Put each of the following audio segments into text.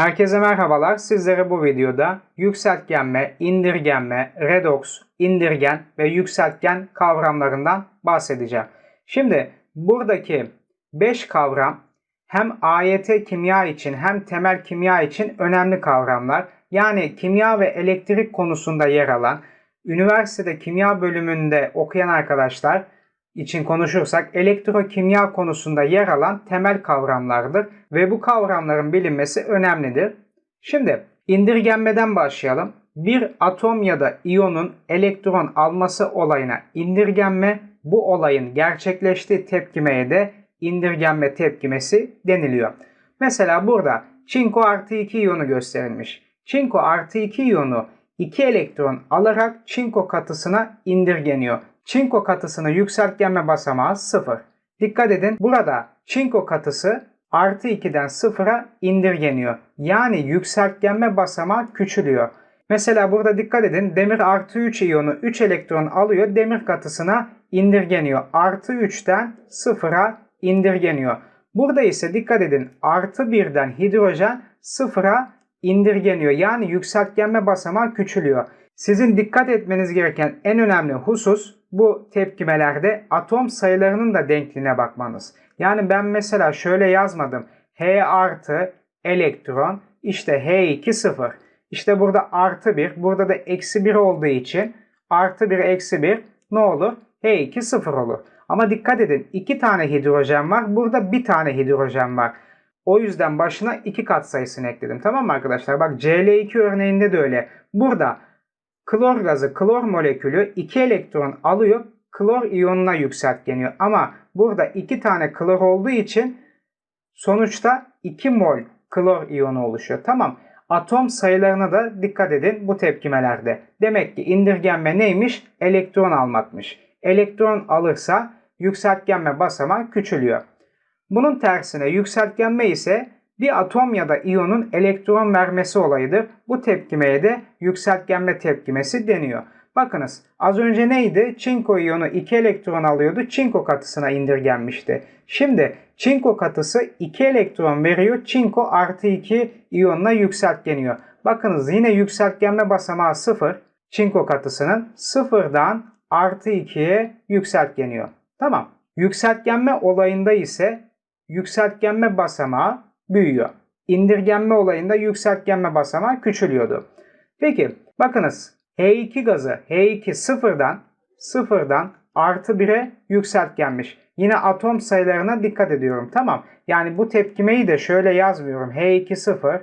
Herkese merhabalar. Sizlere bu videoda yükseltgenme, indirgenme, redoks, indirgen ve yükseltgen kavramlarından bahsedeceğim. Şimdi buradaki 5 kavram hem AYT kimya için hem temel kimya için önemli kavramlar. Yani kimya ve elektrik konusunda yer alan, üniversitede kimya bölümünde okuyan arkadaşlar için konuşursak elektrokimya konusunda yer alan temel kavramlardır ve bu kavramların bilinmesi önemlidir. Şimdi indirgenmeden başlayalım. Bir atom ya da iyonun elektron alması olayına indirgenme, bu olayın gerçekleştiği tepkimeye de indirgenme tepkimesi deniliyor. Mesela burada çinko artı 2 iyonu gösterilmiş. Çinko artı 2 iyonu 2 elektron alarak çinko katısına indirgeniyor. Çinko katısının yükseltgenme basamağı 0. Dikkat edin burada çinko katısı artı 2'den 0'a indirgeniyor. Yani yükseltgenme basamağı küçülüyor. Mesela burada dikkat edin demir artı 3 iyonu 3 elektron alıyor demir katısına indirgeniyor. Artı 3'ten 0'a indirgeniyor. Burada ise dikkat edin artı 1'den hidrojen 0'a indirgeniyor. Yani yükseltgenme basamağı küçülüyor. Sizin dikkat etmeniz gereken en önemli husus bu tepkimelerde atom sayılarının da denkliğine bakmanız. Yani ben mesela şöyle yazmadım. H artı elektron işte H2 0. İşte burada artı 1 burada da eksi 1 olduğu için artı 1 eksi 1 ne olur? H2 0 olur. Ama dikkat edin iki tane hidrojen var. Burada bir tane hidrojen var. O yüzden başına iki kat sayısını ekledim. Tamam mı arkadaşlar? Bak Cl2 örneğinde de öyle. Burada klor gazı, klor molekülü 2 elektron alıyor. Klor iyonuna yükseltgeniyor. Ama burada 2 tane klor olduğu için sonuçta 2 mol klor iyonu oluşuyor. Tamam. Atom sayılarına da dikkat edin bu tepkimelerde. Demek ki indirgenme neymiş? Elektron almakmış. Elektron alırsa yükseltgenme basamağı küçülüyor. Bunun tersine yükseltgenme ise bir atom ya da iyonun elektron vermesi olayıdır. Bu tepkimeye de yükseltgenme tepkimesi deniyor. Bakınız az önce neydi? Çinko iyonu 2 elektron alıyordu. Çinko katısına indirgenmişti. Şimdi çinko katısı 2 elektron veriyor. Çinko artı 2 iyonuna yükseltgeniyor. Bakınız yine yükseltgenme basamağı 0. Çinko katısının 0'dan artı 2'ye yükseltgeniyor. Tamam. Yükseltgenme olayında ise yükseltgenme basamağı büyüyor. İndirgenme olayında yükseltgenme basamağı küçülüyordu. Peki bakınız H2 gazı H2 sıfırdan sıfırdan artı 1'e yükseltgenmiş. Yine atom sayılarına dikkat ediyorum. Tamam. Yani bu tepkimeyi de şöyle yazmıyorum. H2 sıfır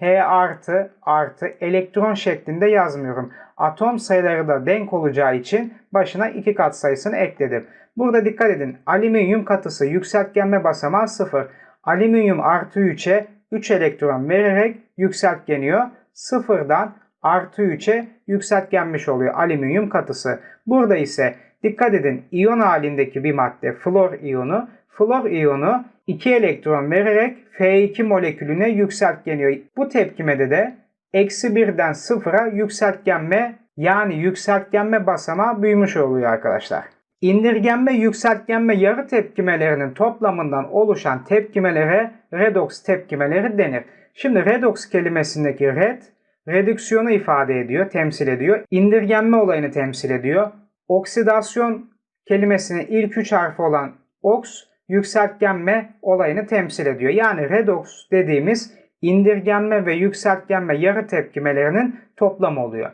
H artı artı elektron şeklinde yazmıyorum. Atom sayıları da denk olacağı için başına 2 kat sayısını ekledim. Burada dikkat edin. Alüminyum katısı yükseltgenme basamağı 0. Alüminyum artı 3'e 3 elektron vererek yükseltgeniyor. Sıfırdan artı 3'e yükseltgenmiş oluyor alüminyum katısı. Burada ise dikkat edin iyon halindeki bir madde flor iyonu. Flor iyonu 2 elektron vererek F2 molekülüne yükseltgeniyor. Bu tepkimede de eksi 1'den 0'a yükseltgenme yani yükseltgenme basamağı büyümüş oluyor arkadaşlar. İndirgenme, yükseltgenme yarı tepkimelerinin toplamından oluşan tepkimelere redoks tepkimeleri denir. Şimdi redoks kelimesindeki red, redüksiyonu ifade ediyor, temsil ediyor. İndirgenme olayını temsil ediyor. Oksidasyon kelimesinin ilk üç harfi olan oks, yükseltgenme olayını temsil ediyor. Yani redoks dediğimiz indirgenme ve yükseltgenme yarı tepkimelerinin toplamı oluyor.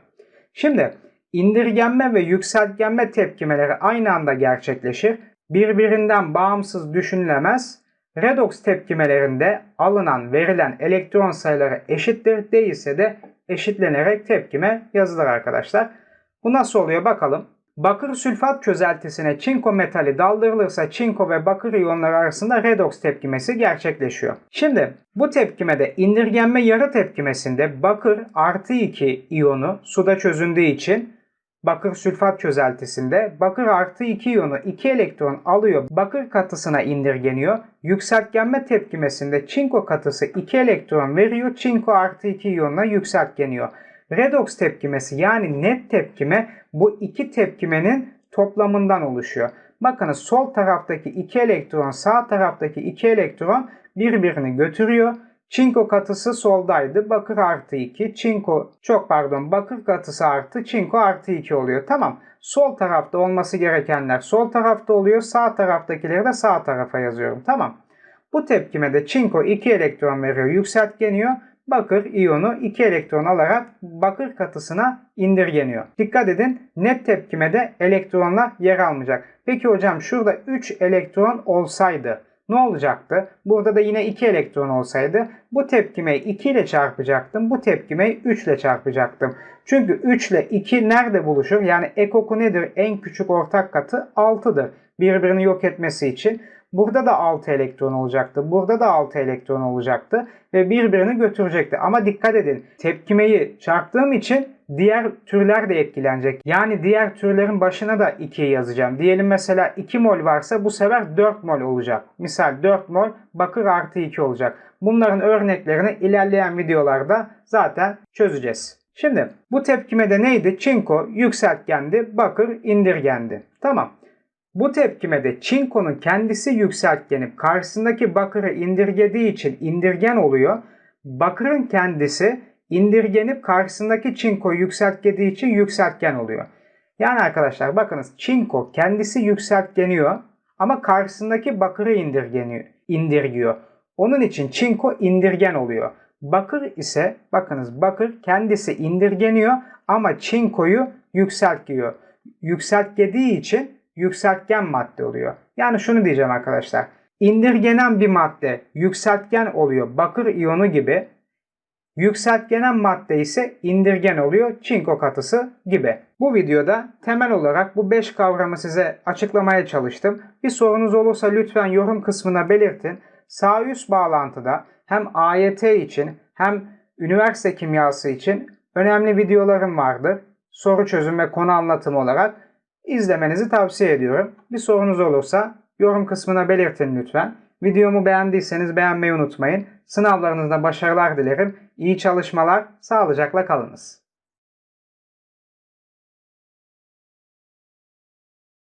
Şimdi indirgenme ve yükseltgenme tepkimeleri aynı anda gerçekleşir. Birbirinden bağımsız düşünülemez. Redoks tepkimelerinde alınan verilen elektron sayıları eşittir. Değilse de eşitlenerek tepkime yazılır arkadaşlar. Bu nasıl oluyor bakalım. Bakır sülfat çözeltisine çinko metali daldırılırsa çinko ve bakır iyonları arasında redoks tepkimesi gerçekleşiyor. Şimdi bu tepkimede indirgenme yarı tepkimesinde bakır artı 2 iyonu suda çözündüğü için bakır sülfat çözeltisinde bakır artı 2 iyonu 2 elektron alıyor bakır katısına indirgeniyor. Yükseltgenme tepkimesinde çinko katısı 2 elektron veriyor çinko artı 2 iyonuna yükseltgeniyor. Redoks tepkimesi yani net tepkime bu iki tepkimenin toplamından oluşuyor. Bakınız sol taraftaki iki elektron sağ taraftaki iki elektron birbirini götürüyor. Çinko katısı soldaydı. Bakır artı 2. Çinko çok pardon bakır katısı artı çinko artı 2 oluyor. Tamam. Sol tarafta olması gerekenler sol tarafta oluyor. Sağ taraftakileri de sağ tarafa yazıyorum. Tamam. Bu tepkime de çinko 2 elektron veriyor. Yükseltgeniyor. Bakır iyonu 2 elektron alarak bakır katısına indirgeniyor. Dikkat edin net tepkimede elektronla yer almayacak. Peki hocam şurada 3 elektron olsaydı ne olacaktı? Burada da yine 2 elektron olsaydı bu tepkimeyi 2 ile çarpacaktım. Bu tepkimeyi 3 ile çarpacaktım. Çünkü 3 ile 2 nerede buluşur? Yani ekoku nedir? En küçük ortak katı 6'dır. Birbirini yok etmesi için. Burada da 6 elektron olacaktı. Burada da 6 elektron olacaktı. Ve birbirini götürecekti. Ama dikkat edin. Tepkimeyi çarptığım için diğer türler de etkilenecek. Yani diğer türlerin başına da 2 yazacağım. Diyelim mesela 2 mol varsa bu sefer 4 mol olacak. Misal 4 mol bakır artı 2 olacak. Bunların örneklerini ilerleyen videolarda zaten çözeceğiz. Şimdi bu tepkimede neydi? Çinko yükseltgendi, bakır indirgendi. Tamam. Bu tepkimede çinkonun kendisi yükseltgenip karşısındaki bakırı indirgediği için indirgen oluyor. Bakırın kendisi indirgenip karşısındaki çinko yükseltgediği için yükseltgen oluyor. Yani arkadaşlar bakınız çinko kendisi yükseltgeniyor ama karşısındaki bakırı indirgeniyor, indirgiyor. Onun için çinko indirgen oluyor. Bakır ise bakınız bakır kendisi indirgeniyor ama çinkoyu yükseltgiyor. Yükseltgediği için yükseltgen madde oluyor. Yani şunu diyeceğim arkadaşlar. İndirgenen bir madde yükseltgen oluyor. Bakır iyonu gibi. Yükseltgenen madde ise indirgen oluyor. Çinko katısı gibi. Bu videoda temel olarak bu 5 kavramı size açıklamaya çalıştım. Bir sorunuz olursa lütfen yorum kısmına belirtin. Sağ üst bağlantıda hem AYT için hem üniversite kimyası için önemli videolarım vardır. Soru çözüm ve konu anlatımı olarak izlemenizi tavsiye ediyorum. Bir sorunuz olursa yorum kısmına belirtin lütfen. Videomu beğendiyseniz beğenmeyi unutmayın. Sınavlarınızda başarılar dilerim. İyi çalışmalar, sağlıcakla kalınız.